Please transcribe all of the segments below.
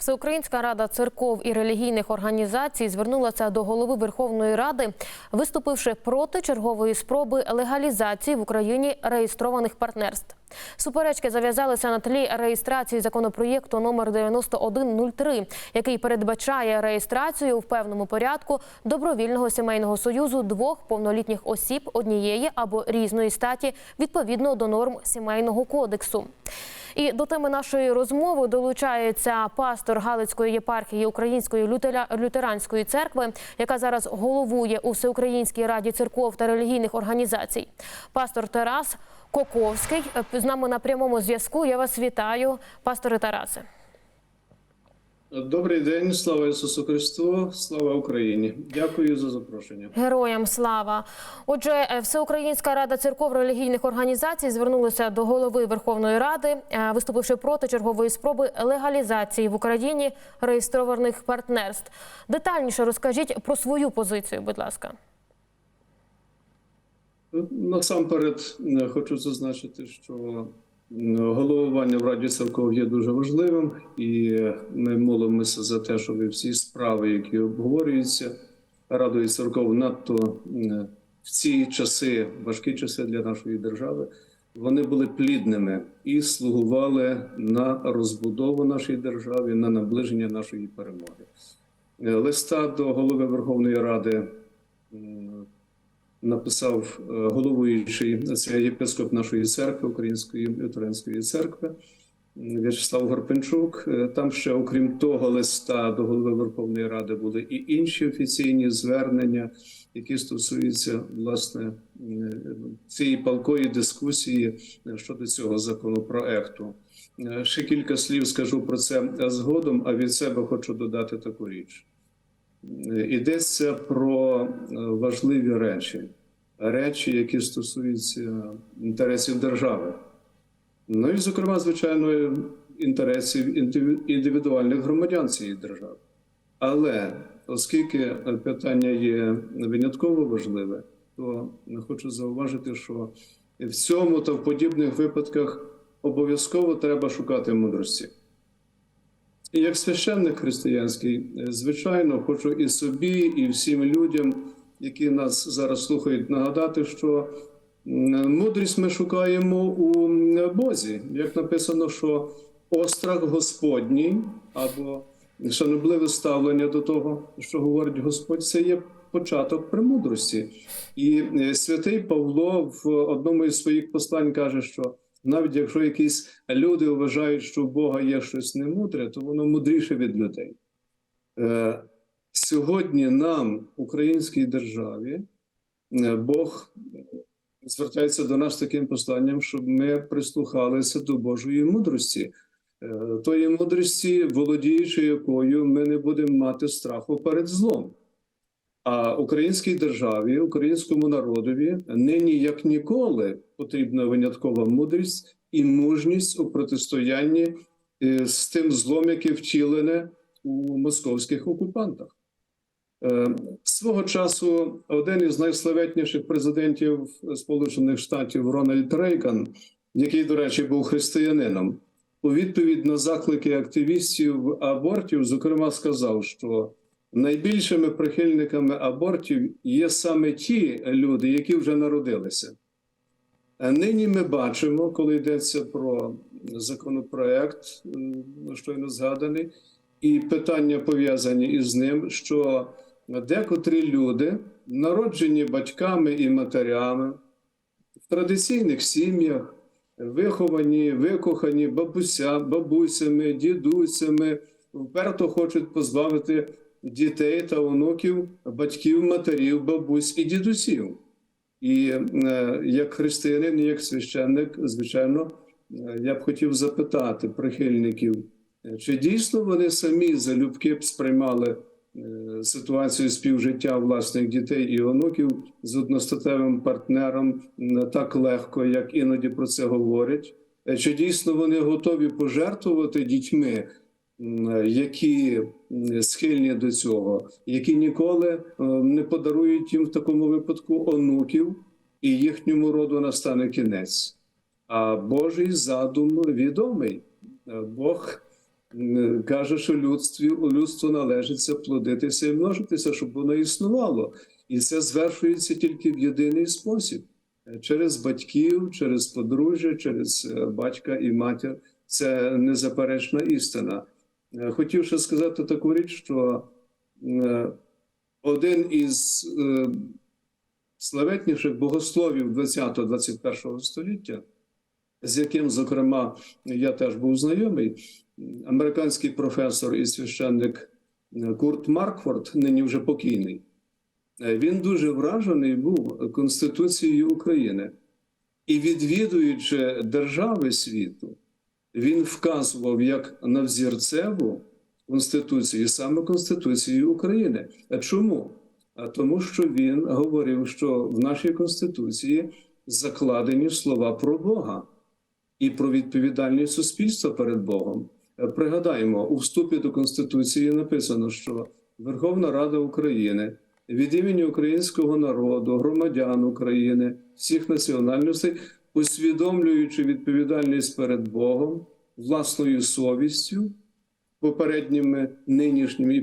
Всеукраїнська рада церков і релігійних організацій звернулася до голови Верховної Ради, виступивши проти чергової спроби легалізації в Україні реєстрованих партнерств. Суперечки зав'язалися на тлі реєстрації законопроєкту номер 9103, який передбачає реєстрацію в певному порядку добровільного сімейного союзу двох повнолітніх осіб однієї або різної статі відповідно до норм сімейного кодексу. І до теми нашої розмови долучається пастор Галицької єпархії Української лютеранської церкви, яка зараз головує у Всеукраїнській раді церков та релігійних організацій. Пастор Тарас Коковський е, з нами на прямому зв'язку. Я вас вітаю, пасторе Тарасе. Добрий день, слава Ісусу Христу, слава Україні. Дякую за запрошення. Героям слава. Отже, е, Всеукраїнська рада церков релігійних організацій звернулася до голови Верховної Ради, е, виступивши проти чергової спроби легалізації в Україні реєстрованих партнерств. Детальніше розкажіть про свою позицію, будь ласка. Насамперед е, хочу зазначити, що м, головування в Раді церков є дуже важливим, і ми молимося за те, щоб всі справи, які обговорюються Радою церков, надто в ці часи, важкі часи для нашої держави, вони були плідними і слугували на розбудову нашої держави, на наближення нашої перемоги. Листа до голови Верховної Ради написав е, головуючий це єпископ нашої церкви, Української лютеранської церкви В'ячеслав Горпенчук. Е, Там ще, окрім того листа до голови Верховної Ради, були і інші офіційні звернення, які стосуються власне цієї палкої дискусії е, щодо цього законопроекту. Ще кілька слів скажу про це згодом, а від себе хочу додати таку річ. Йдеться про е, важливі речі, речі, які стосуються інтересів держави. Ну і, зокрема, звичайно, інтересів індивідуальних громадян цієї держави. Але оскільки е, питання є винятково важливе, то хочу зауважити, що в цьому та в подібних випадках обов'язково треба шукати мудрості. І як священник християнський, е, звичайно, хочу і собі, і всім людям, які нас зараз слухають, нагадати, що мудрість ми шукаємо у Бозі. Як написано, що острах Господній або шанобливе ставлення до того, що говорить Господь, це є початок премудрості. І е, святий Павло в одному із своїх послань каже, що навіть якщо якісь люди вважають, що у Бога є щось немудре, то воно мудріше від людей. Е, Сьогодні нам, українській державі, е, Бог звертається до нас таким посланням, щоб ми прислухалися до Божої мудрості, Е, тої мудрості, володіючи якою ми не будемо мати страху перед злом. А українській державі, українському народові нині як ніколи потрібна виняткова мудрість і мужність у протистоянні е, з тим злом, яке втілене у московських окупантах. Е, Свого часу один із найславетніших президентів Сполучених Штатів Рональд Рейган, який, до речі, був християнином, у відповідь на заклики активістів абортів, зокрема, сказав, що найбільшими прихильниками абортів є саме ті люди, які вже народилися. А Нині ми бачимо, коли йдеться про законопроект, щойно згаданий, і питання пов'язані із ним, що декотрі люди, народжені батьками і матерями в традиційних сім'ях, виховані, викохані бабуся, бабусями, дідусями, вперто хочуть позбавити дітей та онуків, батьків, матерів, бабусь і дідусів. І е, як християнин, як священник, звичайно, е, я б хотів запитати прихильників, е, чи дійсно вони самі залюбки б сприймали ситуацію співжиття власних дітей і онуків з одностатевим партнером так легко, як іноді про це говорять? Чи дійсно вони готові пожертвувати дітьми, які схильні до цього, які ніколи е, не подарують їм в такому випадку онуків, і їхньому роду настане кінець? А Божий задум відомий. Е, Бог каже, що людстві, людству належиться плодитися і множитися, щоб воно існувало. І це звершується тільки в єдиний спосіб Е, через батьків, через подружжя, через батька і матір. Це незаперечна істина. Е, Хотів ще сказати таку річ, що е, один із е, славетніших богословів 20-21 століття, з яким, зокрема, я теж був знайомий, американський професор і священник Курт Маркфорд, нині вже покійний, він дуже вражений був Конституцією України. І відвідуючи держави світу, він вказував як на взірцеву Конституцію, саме Конституцію України. А чому? А тому, що він говорив, що в нашій Конституції закладені слова про Бога і про відповідальність суспільства перед Богом. Е, Пригадаємо, у вступі до Конституції написано, що Верховна Рада України від імені українського народу, громадян України, всіх національностей, усвідомлюючи відповідальність перед Богом, власною совістю, попередніми нинішніми і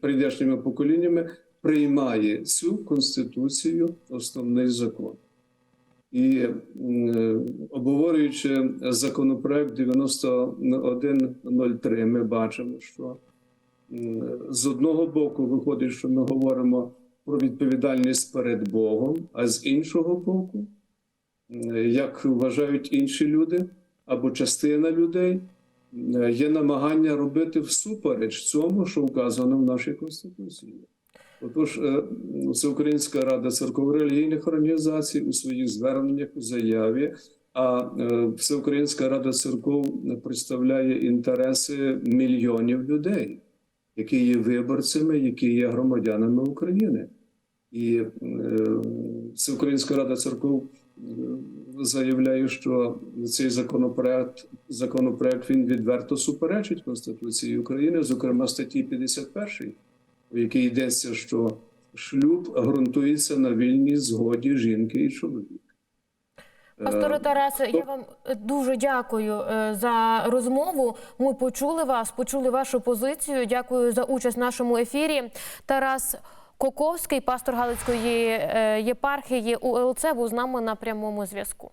прийдешніми поколіннями, приймає цю конституцію основний закон. І м, обговорюючи законопроект 9103, ми бачимо, що з одного боку виходить, що ми говоримо про відповідальність перед Богом, а з іншого боку, як вважають інші люди або частина людей, є намагання робити всупереч цьому, що вказано в нашій конституції. Отож, е, Всеукраїнська рада церковно-релігійних організацій у своїх зверненнях у заяві, а е, Всеукраїнська рада церков представляє інтереси мільйонів людей, які є виборцями, які є громадянами України. І е, Всеукраїнська рада церков заявляє, що цей законопроект, законопроект він відверто суперечить Конституції України, зокрема статті 51 у якій йдеться, що шлюб ґрунтується на вільній згоді жінки і чоловіка. Пасторе Е, Тарасе, я вам е, дуже дякую е, за розмову. Ми почули вас, почули вашу позицію. Дякую за участь в нашому ефірі. Тарас Коковський, пастор Галицької е, єпархії УЛЦ, був з нами на прямому зв'язку.